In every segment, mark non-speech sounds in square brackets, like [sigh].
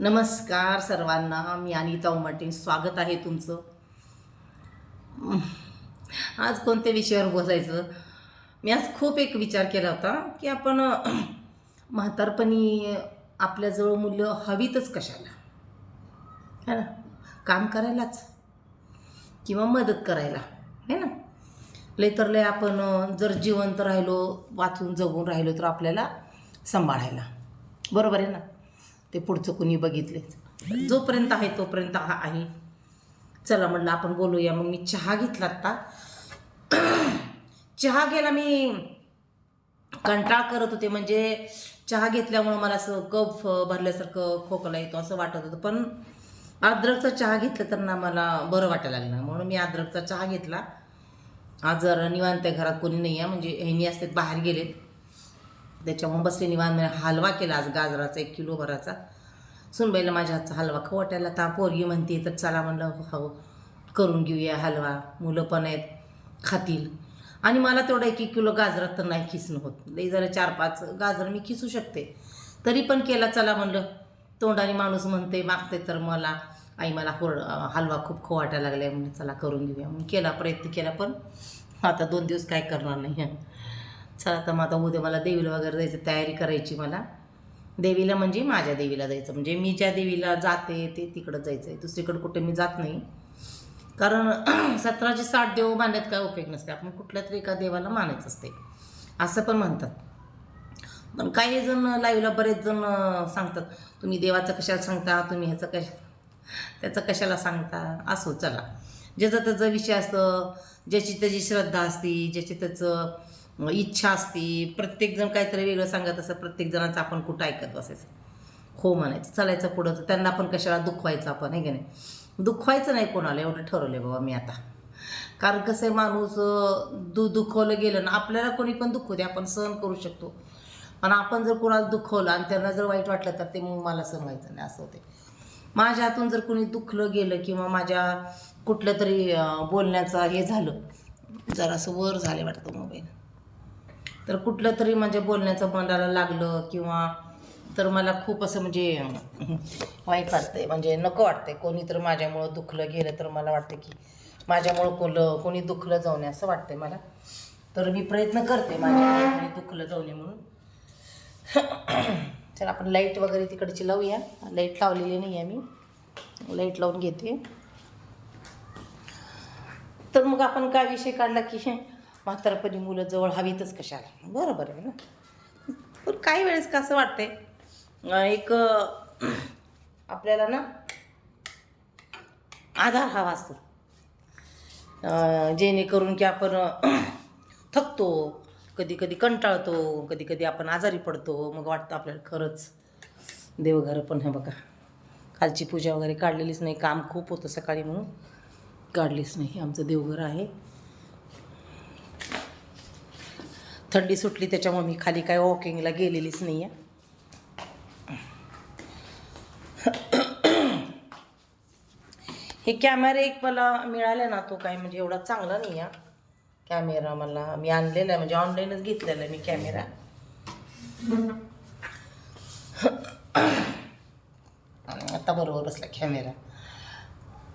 नमस्कार सर्वांना मी अनिता उमटे स्वागत आहे तुमचं. आज कोणत्या विषयावर बोलायचं? मी आज खूप एक विचार केला होता की आपण [clears throat] म्हातारपणी आपल्याजवळ मूल्य हवीतच कशाला? है ना? काम करायलाच. किंवा मदत करायला. है ना? लय तर लय आपण जर जिवंत राहिलो वाचून जगून राहिलो तर आपल्याला सांभाळायला. बरोबर आहे ना? ते पुढचं कुणी बघितले जोपर्यंत आहे तोपर्यंत हा आहे. चला म्हटलं आपण बोलूया. मग मी चहा घेतला आत्ता. [clears throat] चहा घ्यायला मी कंटाळ करत होते. म्हणजे चहा घेतल्यामुळं मला असं कफ भरल्यासारखं खोकला येतो असं वाटत होतं. पण अद्रकचा चहा घेतलं तर ना मला बरं वाटायला लागलं. म्हणून मी अद्रकचा चहा घेतला. आज जर निवांत घरात कोणी नाही आहे म्हणजे ह्यांनी असतात बाहेर गेलेत. त्याच्यामुळे बसले निवांत मी हलवा केला आज गाजराचा एक किलो भराचा. सुनबाईला माझ्या हातचा हलवा खवटायला ता पोरगी म्हणते तर चला म्हणलं हो करून घेऊया हलवा. मुलं पण आहेत खातील. आणि मला तेवढा एक एक किलो गाजरात तर नाही खिसणं होत. लई जरा चार पाच गाजर मी खिसू शकते. तरी पण केला चला म्हणलं. तोंडाने माणूस म्हणते मागते तर मला. आई मला होर हलवा खूप खवाटायला लागलाय म्हणजे चला करून घेऊया. म्हणून केला प्रयत्न केला पण आता दोन दिवस काय करणार नाही. चला तर मग आता उद्या मला देवीला वगैरे जायचं तयारी करायची मला. देवीला म्हणजे माझ्या देवीला जायचं. म्हणजे मी ज्या देवीला जाते ते तिकडं जायचं आहे दुसरीकडं कुठे मी जात नाही. कारण [clears throat] सतराचे साठ देव मानण्यात काय उपयोग नसते. आपण कुठल्या तरी एका देवाला मानायचं असते. असं पण म्हणतात. पण काही जण लाईव्हला बरेच जण सांगतात तुम्ही देवाचं कशाला सांगता? तुम्ही ह्याचं कश त्याचं कशाला सांगता? असो चला. ज्याचा त्याचा विषय असतं ज्याची त्याची श्रद्धा असती ज्याची त्याचं इच्छा असती प्रत्येकजण काहीतरी वेगळं सांगत असं प्रत्येकजणाचं आपण कुठं ऐकत बसायचं. हो म्हणायचं चालायचं पुढं तर त्यांना पण कशाला दुखवायचं आपण आहे की नाही? दुखवायचं नाही कोणाला एवढं ठरवलं बाबा मी आता. कारण कसं आहे माणूस दु दुखवलं गेलं ना आपल्याला कोणी पण दुखू दे आपण सहन करू शकतो. पण आपण जर कोणाला दुखवलं आणि त्यांना जर वाईट वाटलं तर ते मग मला सहन व्हायचं नाही असं होते माझ्या हातून जर कोणी दुखलं गेलं किंवा माझ्या कुठलं तरी बोलण्याचं हे झालं जरासं वर झाले वाटतं मोबाईल. तर कुठलं तरी म्हणजे बोलण्याचं मनाला लागलं किंवा तर मला खूप असं म्हणजे वाईट वाटतंय. म्हणजे नको वाटतंय. कोणी तर माझ्यामुळं दुखलं गेलं तर मला वाटतं की माझ्यामुळं कोलं कोणी दुखलं जाऊ नये असं वाटतंय मला. तर मी प्रयत्न करते माझ्यामुळे कोणी दुखलं जाऊ नये म्हणून. [clears throat] चला आपण लाइट वगैरे तिकडची लावूया. लाइट लावलेली नाही आहे मी. लाइट लावून घेते. तर मग आपण काय विषय काढला की म्हातारपणी मुलं जवळ हवीतच कशाला. बरोबर आहे ना? पण काही वेळेस कसं वाटतंय एक आपल्याला ना आधार हवा असतो. जेणेकरून की आपण थकतो कधी कधी कंटाळतो कधी कधी आपण आजारी पडतो मग वाटतं आपल्याला खरंच देवघर पण हे बघा. कालची पूजा वगैरे काढलेलीच नाही काम खूप होतं सकाळी म्हणून. काढलीच नाही आमचं देवघर आहे. थंडी सुटली त्याच्यामुळे मी खाली काय वॉकिंगला गेलेलीच नाही आहे हे कॅमेरा एक मला मिळाले ना तो काय म्हणजे एवढा चांगला नाही आहे कॅमेरा मला मी आणलेला आहे म्हणजे ऑनलाईनच घेतलेला आहे मी कॅमेरा आता बरोबर बसला कॅमेरा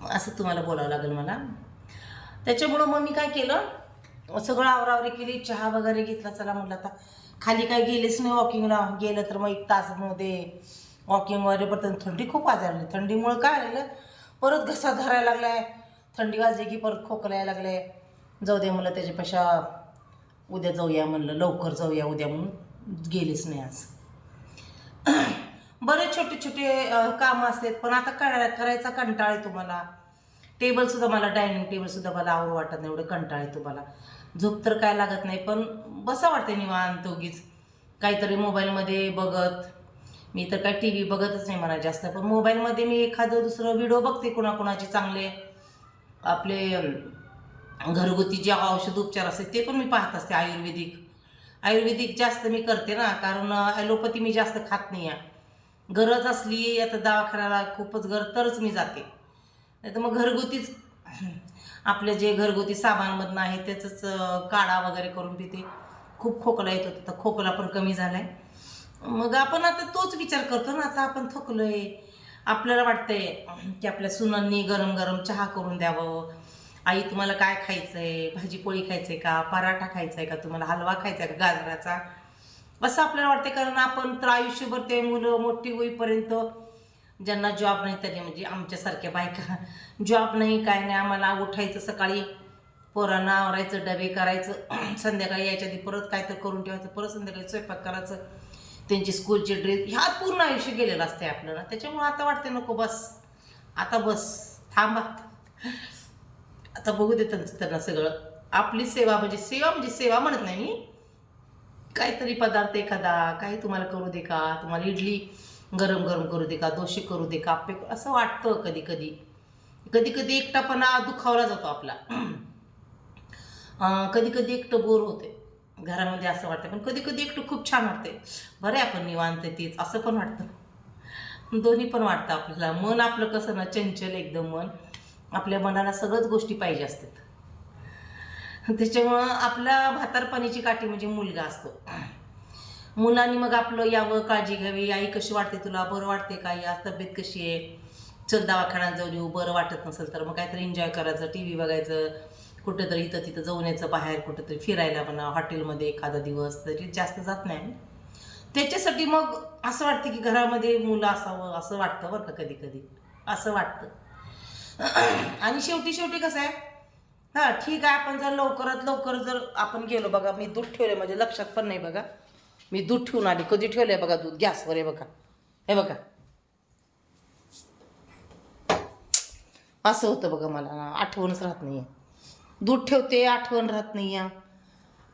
असं तुम्हाला बोलावं लागेल मला. त्याच्यामुळं मग मी काय केलं? सगळं आवरावरी केली चहा वगैरे घेतला चला म्हटलं आता खाली काय गेलेच नाही वॉकिंगला गेलं तर मग एक तासमध्ये वॉकिंग वगैरे पण थंडी खूप वाजायला थंडीमुळं काय आलेलं परत घसा धरायला लागलाय. थंडी वाजली की परत खोकला यायला लागलाय. जाऊ दे म्हणलं त्याच्यापेक्षा उद्या जाऊया म्हणलं. लवकर जाऊया उद्या म्हणून गेलेच नाही आज. [clears throat] बरेच छोटे छोटे कामं असतात पण आता काय करायचा कंटाळ आहे तुम्हाला. टेबलसुद्धा मला डायनिंग टेबलसुद्धा मला आवड वाटत नाही एवढं कंटाळ येतो मला. झोप तर काय लागत नाही पण बसा वाटते निवांत उगीच काहीतरी मोबाईलमध्ये बघत. मी तर काय टी व्ही बघतच नाही मला जास्त पण मोबाईलमध्ये मी एखादं दुसरं व्हिडिओ बघते कोणाकोणाचे चांगले. आपले घरगुती जे औषध उपचार असते ते पण मी पाहत असते आयुर्वेदिक. आयुर्वेदिक जास्त मी करते ना कारण ॲलोपॅथी मी जास्त खात नाही आहे गरज असली आता दवाखान्याला खूपच गरज तरच मी जाते. नाही तर मग घरगुतीच आपले जे घरगुती साबांमधनं आहे त्याचंच काढा वगैरे करून पिते. खूप खोकला येत होता तर खोकला पण कमी झाला आहे मग आपण आता तोच विचार करतो ना आता आपण थकलोय. आपल्याला वाटतंय की आपल्या सुनांनी गरम गरम चहा करून द्यावं. आई तुम्हाला काय खायचंय? भाजी पोळी खायचंय का? पराठा खायचा आहे का? तुम्हाला हलवा खायचा आहे का? गाजराचा? असं आपल्याला वाटते कारण आपण तर आयुष्यभर ते मुलं मोठी होईपर्यंत ज्यांना जॉब नाही तरी म्हणजे आमच्यासारख्या बायका. जॉब नाही काय नाही आम्हाला उठायचं सकाळी पोरांना आवरायचं डबे करायचं [clears throat] संध्याकाळी यायच्या आधी परत काय तर करून ठेवायचं परत संध्याकाळी स्वयंपाक करायचं. त्यांची स्कूलचे ड्रेस ह्या पूर्ण आयुष्य गेलेलं असते आपल्याला. त्याच्यामुळं आता वाटते नको बस. आता बस. थांबा. आता बघू दे त्यांचं त्यांना सगळं. आपली सेवा म्हणजे सेवा म्हणजे सेवा म्हणत नाही मी. काहीतरी पदार्थ एखादा काही तुम्हाला करू दे का? तुम्हाला इडली गरम गरम करू दे का दोशे करू दे का असं वाटतं कधी कधी कधी कधी एकटापणा दुखावला जातो आपला. कधी कधी एकटं बोर होते. घरामध्ये असं वाटतं पण कधी कधी एकटं खूप छान वाटते. बरं आहे आपण निवांत तीच असं पण वाटतं. दोन्ही पण वाटतं आपल्याला. मन आपलं कसं ना चंचल एकदम मन. आपल्या मनाला सगळंच गोष्टी पाहिजे असतात. त्याच्यामुळं आपल्या भातारपणीची काठी म्हणजे मुलगा असतो. मुलांनी मग आपलं यावं काळजी घ्यावी. आई कशी वाटते तुला? बरं वाटते का? या तब्येत कशी आहे? चल दवाखान्यात जाऊन येऊ. बरं वाटत नसेल तर मग काहीतरी एन्जॉय करायचं टी व्ही बघायचं. कुठंतरी इथं तिथं जाऊन यायचं बाहेर कुठंतरी फिरायला म्हणा हॉटेलमध्ये एखादा दिवस. तरी जास्त जात नाही. त्याच्यासाठी मग असं वाटतं की घरामध्ये मुलं असावं असं वाटतं बरं का कधी कधी. असं वाटतं. [clears throat] आणि शेवटी शेवटी कसं आहे? हां ठीक आहे आपण जर लवकरात लवकर जर आपण गेलो बघा मी दूध ठेवले म्हणजे माझ्या लक्षात पण नाही बघा. मी दूध ठेवून आली. कधी ठेवलंय बघा दूध? गॅसवर आहे बघा. हे बघा. असं होतं बघा मला. ना, आठवणच राहत नाही दूध ठेवते आठवण राहत नाही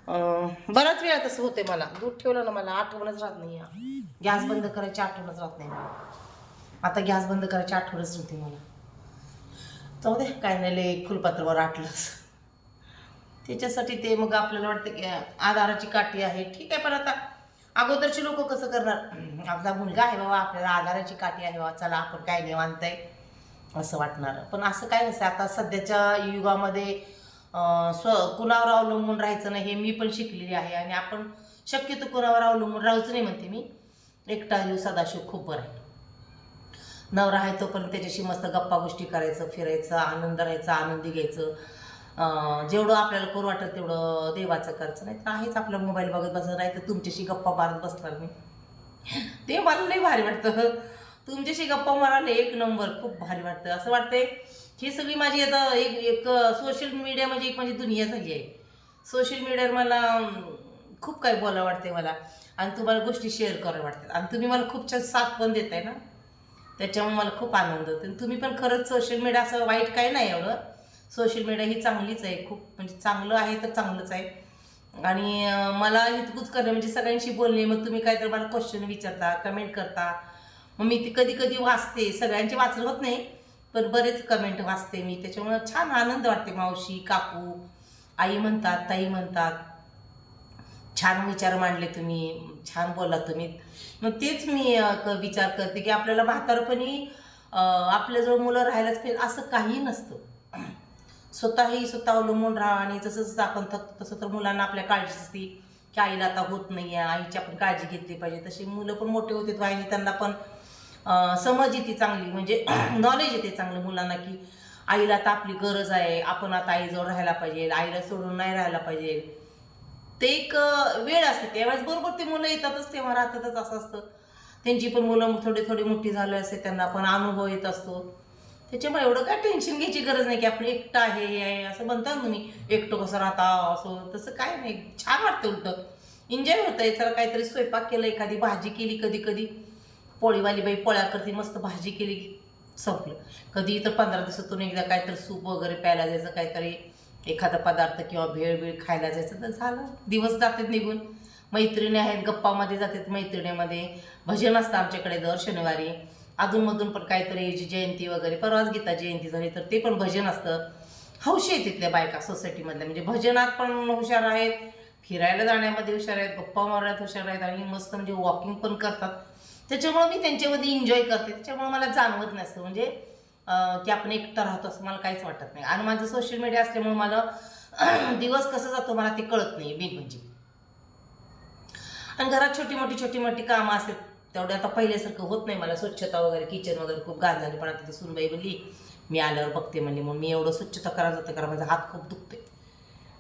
बराच वेळा तसं होते मला. दूध ठेवलं ना मला आठवणच राहत नाही गॅस बंद करायची आठवणच राहत नाही मला. आता गॅस बंद करायची आठवणच राहते मला. जाऊ दे काय नाही लय फुलपात्रावर आटलंच त्याच्यासाठी ते मग आपल्याला वाटतं की आधाराची काठी आहे. ठीक आहे पण आता अगोदरची लोक कसं करणार? आपला मुलगा आहे बाबा आपल्याला आधाराची काठी आहे बाबा चला आपण काय नाही मानताय असं वाटणार. पण असं काय नसतं. आता सध्याच्या युगामध्ये स्व कुणावर अवलंबून राहायचं नाही हे मी पण शिकलेली आहे आणि आपण शक्यतो कुणावर अवलंबून राहायचं नाही म्हणते मी. एकटा जीव सदाशिव खूप बरं आहे. नवरा आहे तोपर्यंत त्याच्याशी मस्त गप्पा गोष्टी करायचं फिरायचं आनंद राहायचा आनंदी घ्यायचं. जेवढं आपल्याला करू वाटत तेवढं देवाचं करायचं. नाही तर आहेच आपला मोबाईल बघत बसत नाही तर तुमच्याशी गप्पा मारत बसणार मी. ते मला लई भारी वाटतं. तुमच्याशी गप्पा मारायला एक नंबर खूप भारी वाटतं. असं वाटतंय ही सगळी माझी आता एक एक सोशल मीडिया म्हणजे एक माझी दुनिया झाली आहे. सोशल मीडियावर मला खूप काही बोलावं वाटते मला. आणि तुम्हाला गोष्टी शेअर कराव्या वाटतात. आणि तुम्ही मला खूप छान साथ पण देताय ना. त्याच्यामुळे मला खूप आनंद होतो आणि तुम्ही पण खरंच सोशल मीडिया असं वाईट काही नाही एवढं. सोशल मीडिया ही चांगलीच आहे. खूप म्हणजे चांगलं आहे तर चांगलंच आहे. आणि मला हितगुज करणं म्हणजे सगळ्यांशी बोलणे मग तुम्ही काहीतरी मला क्वेश्चन विचारता कमेंट करता. मग मी ती कधी कधी वाचते. सगळ्यांचे वाचलं होत नाही पण बरेच कमेंट वाचते मी. त्याच्यामुळं छान आनंद वाटते मावशी काकू आई म्हणतात ताई म्हणतात. छान विचार मांडले तुम्ही छान बोला तुम्ही. मग तेच मी क- विचार करते की आपल्याला म्हातारपणी आपल्याजवळ मुलं राहायलाच पाहिजे असं काही नसतं. स्वतःही स्वतः अवलंबून राहा आणि जसं जसं आपण थकतो तसं तर मुलांना आपल्या काळजी असते. की आईला आता होत नाही आहे आईची आपण काळजी घेतली पाहिजे. तशी मुलं पण मोठे होते आणि त्यांना पण समज येते चांगली. म्हणजे [clears throat] नॉलेज येते चांगलं मुलांना की आईला आता आपली गरज आहे. आपण आता आईजवळ राहायला पाहिजे आईला सोडून नाही राहायला पाहिजे. ते एक वेळ असते. त्यावेळेस बरोबर ते मुलं येतातच तेव्हा राहतातच असं असतं. त्यांची पण मुलं थोडी थोडी मोठी झाली असते त्यांना पण अनुभव येत असतो. त्याच्यामुळे एवढं काय टेन्शन घ्यायची गरज नाही की आपण एकटं आहे हे आहे असं म्हणतात ना तुम्ही एकटं कसं राहता असं तसं काय नाही. छान वाटतं उलटं. एन्जॉय होतं. आहे जरा काहीतरी स्वयंपाक केलं एखादी भाजी केली कधी कधी. पोळीवाली बाई पोळ्या करते मस्त भाजी केली संपलं. कधी तर पंधरा दिवसातून एकदा काहीतरी सूप वगैरे प्यायला जायचं काहीतरी एखादा पदार्थ किंवा भेळ बीळ खायला जायचं तर झालं. दिवस जातात निघून. मैत्रिणी आहेत गप्पामध्ये जातात मैत्रिणीमध्ये. भजन असतं आमच्याकडे दर शनिवारी. अधूनमधून पण काहीतरी याची जयंती वगैरे परवाच गीता जयंती झाली तर ते पण भजन असतं. हौशी आहे तिथल्या बायका सोसायटीमधल्या म्हणजे भजनात पण हुशार आहेत फिरायला जाण्यामध्ये हुशार आहेत गप्पा मारण्यात हुशार आहेत आणि मस्त म्हणजे वॉकिंग पण करतात. त्याच्यामुळे मी त्यांच्यामध्ये एन्जॉय करते. त्याच्यामुळे मला जाणवत नसतं. म्हणजे की आपण एकटं राहतो असं मला काहीच वाटत नाही. आणि माझं सोशल मीडिया असल्यामुळे मला [clears throat] दिवस कसा जातो मला ते कळत नाही. मेन म्हणजे. आणि घरात छोटी मोठी छोटी मोठी कामं असतात तेवढं आता पहिल्यासारखं होत नाही मला स्वच्छता वगैरे किचन वगैरे खूप घाण झाली पण आता ती सुनबाई बोलली मी आल्यावर बघते म्हणली म्हणून मी एवढं स्वच्छता करा जातं करा माझा हात खूप दुखते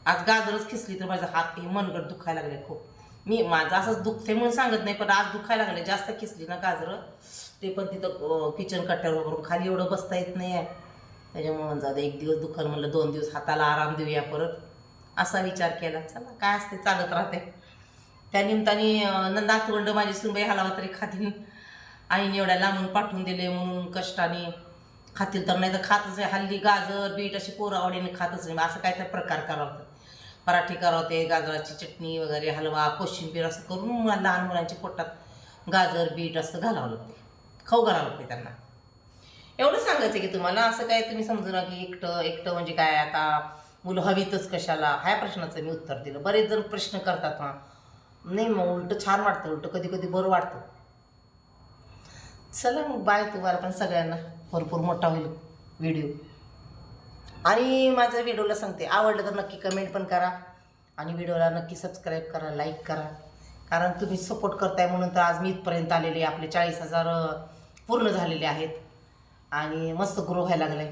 आज गाजरच खिसली तर माझा हात हे मनगट दुखायला लागले खूप. मी माझं असंच दुखते म्हणून सांगत नाही पण आज दुखायला लागले जास्त खिसली ना गाजरं ते पण तिथं किचन कट्ट्यावर वगैरे खाली एवढं बसता येत नाही आहे. त्याच्यामुळे जाऊ दे एक दिवस दुखल म्हणलं दोन दिवस हाताला आराम देऊया परत. असा विचार केला चला काय असते चालत राहते त्या निमित्ताने अं, माझी सुनबाई हलावा तरी खातील आईने एवढ्या लांबून पाठवून दिले म्हणून कष्टाने खातील तर नाही तर खातच नाही. हल्ली गाजर बीट अशी पोरं आवडीने खातच नाही. असं काय तर प्रकार करावं. लागतं पराठे करावते गाजराची चटणी वगैरे हलवा कोशिंबीर असं करून मला लहान मुलांच्या पोटात गाजर बीट असं घालावं लागते. खाऊ घालावं लागते त्यांना. एवढं सांगायचं की तुम्हाला असं काय तुम्ही समजू ना की एकटं एकटं म्हणजे काय? आता मुलं हवीतच कशाला? ह्या प्रश्नाचं मी उत्तर दिलं. बरेच जण प्रश्न करतात ना नाही मग उलटं छान वाटतं उलटं कधी कधी बरं वाटतं. चला मग बाय तुम्हाला पण सगळ्यांना. भरपूर मोठा होईल व्हिडिओ आणि माझ्या व्हिडिओला सांगते आवडलं तर नक्की कमेंट पण करा. आणि व्हिडिओला नक्की सबस्क्राईब करा लाईक करा. कारण तुम्ही सपोर्ट करताय म्हणून तर आज मी इथपर्यंत आलेले आपले चाळीस हजार पूर्ण झालेले आहेत. आणि मस्त ग्रो व्हायला लागले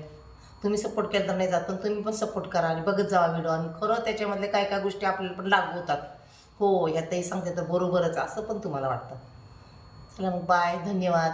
तुम्ही सपोर्ट केलं तर नाही जात पण तुम्ही पण सपोर्ट करा आणि बघत जावा व्हिडिओ आणि खरं त्याच्यामधले काय काय गोष्टी आपल्याला पण लागू होतात. हो यातही सांगते तर बरोबरच असं पण तुम्हाला वाटतं. चला मग बाय धन्यवाद.